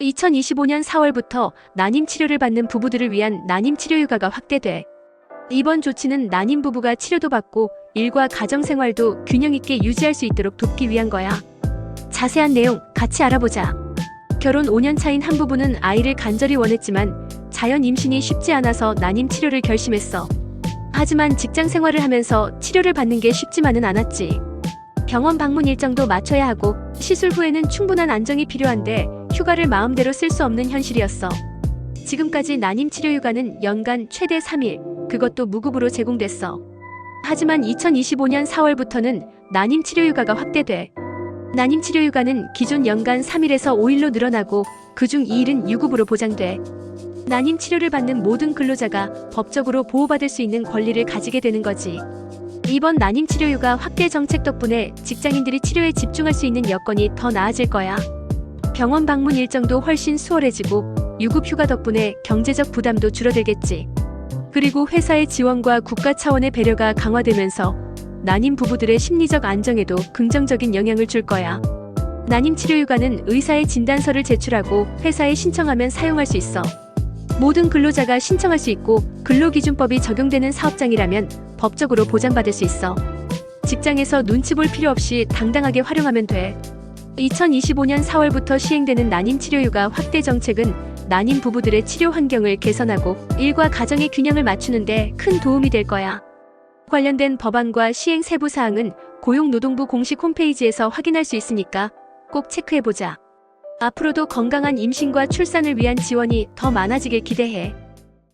2025년 4월부터 난임 치료를 받는 부부들을 위한 난임 치료 휴가가 확대돼. 이번 조치는 난임 부부가 치료도 받고 일과 가정 생활도 균형 있게 유지할 수 있도록 돕기 위한 거야. 자세한 내용 같이 알아보자. 결혼 5년 차인 한 부부는 아이를 간절히 원했지만 자연 임신이 쉽지 않아서 난임 치료를 결심했어. 하지만 직장 생활을 하면서 치료를 받는 게 쉽지만은 않았지. 병원 방문 일정도 맞춰야 하고 시술 후에는 충분한 안정이 필요한데 휴가를 마음대로 쓸 수 없는 현실이었어. 지금까지 난임 치료 휴가는 연간 최대 3일, 그것도 무급으로 제공됐어. 하지만 2025년 4월부터는 난임 치료 휴가가 확대돼. 난임 치료 휴가는 기존 연간 3일에서 5일로 늘어나고 그중 2일은 유급으로 보장돼. 난임 치료를 받는 모든 근로자가 법적으로 보호받을 수 있는 권리를 가지게 되는 거지. 이번 난임 치료 휴가 확대 정책 덕분에 직장인들이 치료에 집중할 수 있는 여건이 더 나아질 거야. 병원 방문 일정도 훨씬 수월해지고 유급 휴가 덕분에 경제적 부담도 줄어들겠지. 그리고 회사의 지원과 국가 차원의 배려가 강화되면서 난임 부부들의 심리적 안정에도 긍정적인 영향을 줄 거야. 난임 치료 휴가는 의사의 진단서를 제출하고 회사에 신청하면 사용할 수 있어. 모든 근로자가 신청할 수 있고 근로기준법이 적용되는 사업장이라면 법적으로 보장받을 수 있어. 직장에서 눈치 볼 필요 없이 당당하게 활용하면 돼. 2025년 4월부터 시행되는 난임 치료휴가 확대 정책은 난임 부부들의 치료 환경을 개선하고 일과 가정의 균형을 맞추는데 큰 도움이 될 거야. 관련된 법안과 시행 세부 사항은 고용노동부 공식 홈페이지에서 확인할 수 있으니까 꼭 체크해보자. 앞으로도 건강한 임신과 출산을 위한 지원이 더 많아지길 기대해.